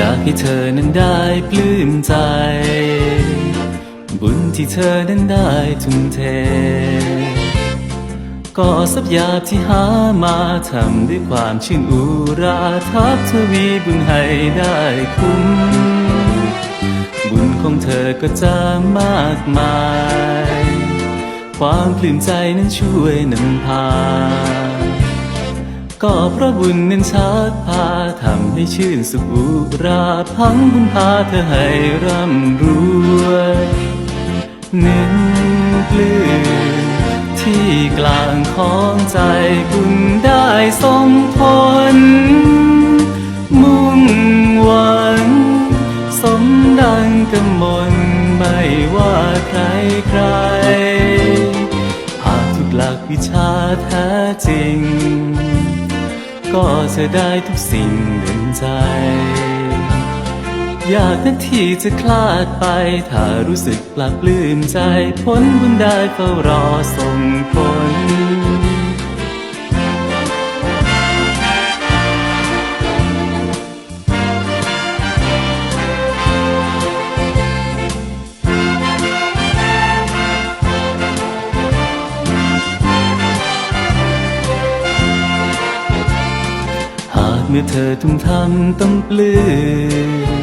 อยากให้เธอนั้นได้ปลื้มใจ บุญที่เธอนั้นได้ทุ่มเท ก็สับยาที่หามาทำด้วยความชื่นอุราทับทวีบุญให้ได้คุ้ม บุญของเธอก็จะมากมาย ความปลื้มใจนั้นช่วยนำพา ก็เพราะบุญนั้นชักพาทำให้ชื่นสุขอุราพังบุญพาเธอให้ร่ำรวยหนึ่งปลื้มที่กลางของใจบุญได้สมผลมุ่งหวัง สมดังกำมลไม่ว่าใครใครหากทุกหลักวิชาแท้จริง ก็จะได้ทุกสิ่งเดินใจ อยากนักที่จะคลาดไป ถ้ารู้สึกปลาบปลื้มใจผลบุญได้เฝ้ารอส่งผลากเมื่อเธอทุ่มทำต้องปลื้ม